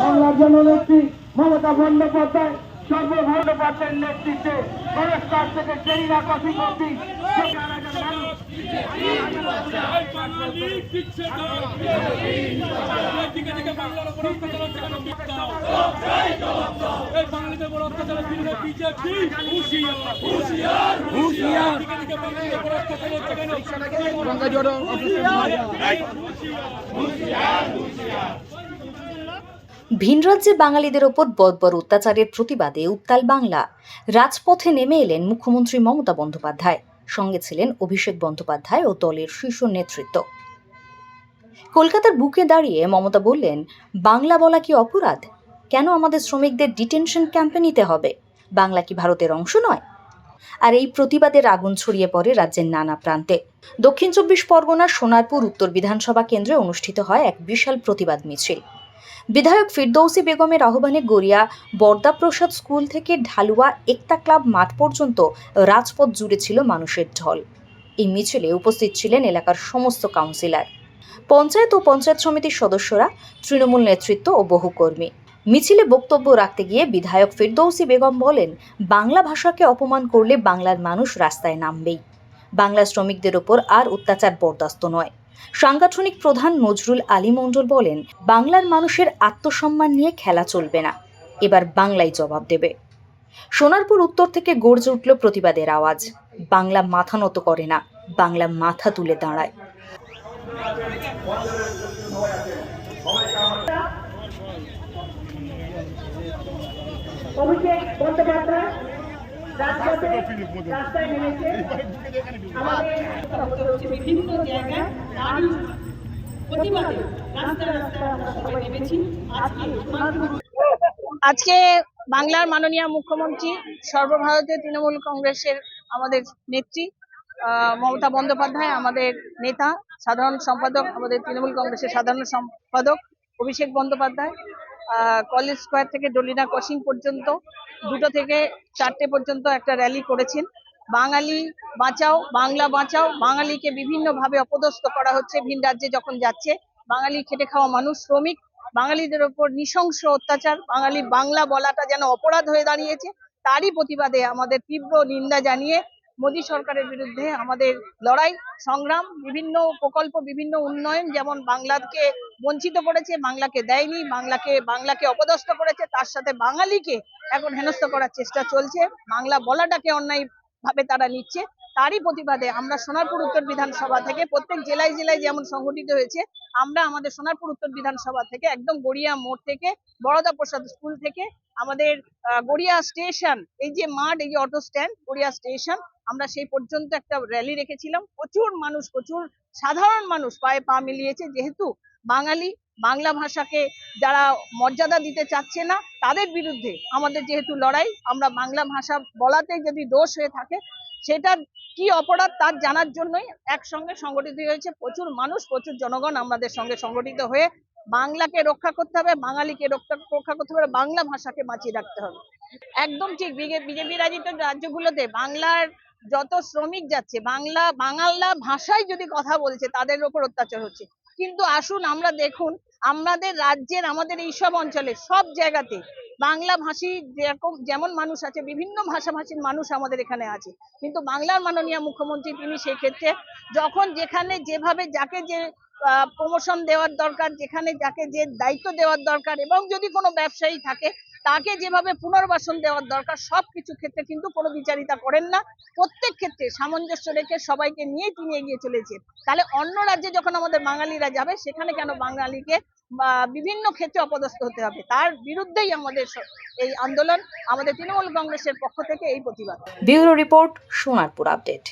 বাংলার জননেত্রী মমতা বন্দ্যোপাধ্যায় সর্বভৌম পার্টির নেতৃত্বে কাছ থেকে চেরিনা কফি কফি হুঁশিয়ার হুঁশিয়ার দিকে দিকে বাঙালিদের উপর অত্যাচার হচ্ছে কেন ভিনরাজ্যে বাঙালিদের ওপর বদবর অত্যাচারের প্রতিবাদে উত্তাল বাংলা। রাজপথে নেমে এলেন মুখ্যমন্ত্রী মমতা বন্দ্যোপাধ্যায়। সঙ্গে ছিলেন অভিষেক বন্দ্যোপাধ্যায় ও দলের শীর্ষ নেতৃত্ব। কলকাতার বুকে দাঁড়িয়ে মমতা বললেন, বাংলা বলা কি অপরাধ? কেন আমাদের শ্রমিকদের ডিটেনশন ক্যাম্পে নিতে হবে? বাংলা কি ভারতের অংশ নয়? আর এই প্রতিবাদের আগুন ছড়িয়ে পড়ে রাজ্যের নানা প্রান্তে। দক্ষিণ চব্বিশ পরগনার সোনারপুর, উত্তর বিধানসভা কেন্দ্রে অনুষ্ঠিত হয় এক বিশাল প্রতিবাদ মিছিল। বিধায়ক ফিরদৌসি বেগমের আহ্বানে গড়িয়া বর্দাপ্রসাদ স্কুল থেকে ঢালুয়া একতা ক্লাব মাঠ পর্যন্ত রাজপথ জুড়ে ছিল মানুষের ঢল। এই মিছিলে উপস্থিত ছিলেন এলাকার সমস্ত কাউন্সিলর। পঞ্চায়েত ও পঞ্চায়েত সমিতির সদস্যরা, তৃণমূল নেতৃত্ব ও বহু কর্মী। মিছিলে বক্তব্য রাখতে গিয়ে বিধায়ক ফিরদৌসি বেগম বলেন, বাংলা ভাষাকে অপমান করলে বাংলার মানুষ রাস্তায় নামবেই। বাংলা শ্রমিকদের ওপর আর অত্যাচার বরদাস্ত নয়। সাংগঠনিক প্রধান নজরুল আলী মণ্ডল বলেন, বাংলার মানুষের আত্মসম্মান নিয়ে খেলা চলবে না। এবার বাংলায় জবাব দেবে। সোনারপুর উত্তর থেকে গর্জে উঠল প্রতিবাদের আওয়াজ। বাংলা মাথা নত করে না, বাংলা মাথা তুলে দাঁড়ায়। অভিষেক বন্দ্যোপাধ্যায়। আজকে আজকে বাংলার মাননীয় মুখ্যমন্ত্রী, সর্বভারতীয় তৃণমূল কংগ্রেসের আমাদের নেত্রী মমতা বন্দ্যোপাধ্যায়, আমাদের নেতা, সাধারণ সম্পাদক, আমাদের তৃণমূল কংগ্রেসের সাধারণ সম্পাদক অভিষেক বন্দ্যোপাধ্যায় কলেজ স্কোয়ার থেকে ডলিনা ক্রসিং পর্যন্ত, দুটো থেকে চারটে পর্যন্ত একটা র্যালি করেছেন। বাঙালি বাঁচাও, বাংলা বাঁচাও, বাঙালিকে বিভিন্নভাবে অপদস্থ করা হচ্ছে ভিন রাজ্যে যখন যাচ্ছে। বাঙালি খেটে খাওয়া মানুষ, শ্রমিক। বাঙালিদের ওপর নৃশংস অত্যাচার, বাঙালি বাংলা বলাটা যেন অপরাধ হয়ে দাঁড়িয়েছে, তারই প্রতিবাদে আমাদের তীব্র নিন্দা জানিয়ে মোদী সরকারের বিরুদ্ধে আমাদের লড়াই, সংগ্রাম, বিভিন্ন প্রকল্প, বিভিন্ন উন্নয়ন, যেমন বাংলাকে বঞ্চিত করেছে, বাংলাকে দেয়নি, বাংলাকে বাংলাকে অপদস্থ করেছে, তার সাথে বাঙালিকে এখন হেনস্থ করার চেষ্টা চলছে। বাংলা বলাটাকে অন্যায় ভাবে তারা নিচ্ছে। তারই প্রতিবাদে আমরা সোনারপুর উত্তর বিধানসভা থেকে প্রত্যেক জেলায় জেলায় যেমন সংগঠিত হয়েছে, আমরা আমাদের সোনারপুর উত্তর বিধানসভা থেকে একদম গড়িয়া মোড় থেকে বড়দা প্রসাদ স্কুল থেকে, আমাদের গড়িয়া স্টেশন, এই যে মাঠ, এই যে অটো স্ট্যান্ড, গড়িয়া স্টেশন, আমরা সেই পর্যন্ত একটা র্যালি রেখেছিলাম। প্রচুর মানুষ, প্রচুর সাধারণ মানুষ পায়ে পা মিলিয়েছে। যেহেতু বাঙালি, বাংলা ভাষাকে যারা মর্যাদা দিতে চাচ্ছে না, তাদের বিরুদ্ধে আমাদের যেহেতু লড়াই, আমরা বাংলা ভাষা বলাতে যদি দোষ হয়ে থাকে সেটা কি অপরাধ তার জানার জন্যই একসঙ্গে সংগঠিত হয়েছে। প্রচুর মানুষ, প্রচুর জনগণ আমাদের সঙ্গে সংগঠিত হয়ে বাংলাকে রক্ষা করতে হবে, বাঙালিকে রক্ষা করতে হবে, বাংলা ভাষাকে বাঁচিয়ে রাখতে হবে। একদম ঠিক বিজেপি রাজিত রাজ্যগুলোতে বাংলার যত শ্রমিক যাচ্ছে, বাংলা বাংলা ভাষায় যদি কথা বলছে, তাদের ওপর অত্যাচার হচ্ছে। কিন্তু আসুন আমরা দেখুন, আমাদের রাজ্যের, আমাদের এইসব অঞ্চলে সব জায়গাতে বাংলা ভাষী যেরকম, যেমন মানুষ আছে, বিভিন্ন ভাষাভাষীর মানুষ আমাদের এখানে আছে। কিন্তু বাংলার মাননীয় মুখ্যমন্ত্রী তিনি সেই ক্ষেত্রে যখন যেখানে যেভাবে যাকে যে প্রমোশন দেওয়ার দরকার, যেখানে যাকে যে দায়িত্ব দেওয়ার দরকার এবং যদি কোনো ব্যবসায়ী থাকে তাকে যেভাবে পুনর্বাসন দেওয়ার দরকার সব কিছু ক্ষেত্রে কিন্তু কোনো বিচারিতা করেন না। প্রত্যেক ক্ষেত্রে সামঞ্জস্য রেখে সবাইকে নিয়ে তিনি এগিয়ে চলেছেন তাহলে অন্য রাজ্যে যখন আমাদের বাঙালিরা যাবে, সেখানে কেন বাঙালিকে বিভিন্ন ক্ষেত্রে অপদস্থ হতে হবে? তার বিরুদ্ধেই আমাদের এই আন্দোলন। আমাদের তৃণমূল কংগ্রেসের পক্ষ থেকে এই প্রতিবাদ। Bureau report, Sonarpur update.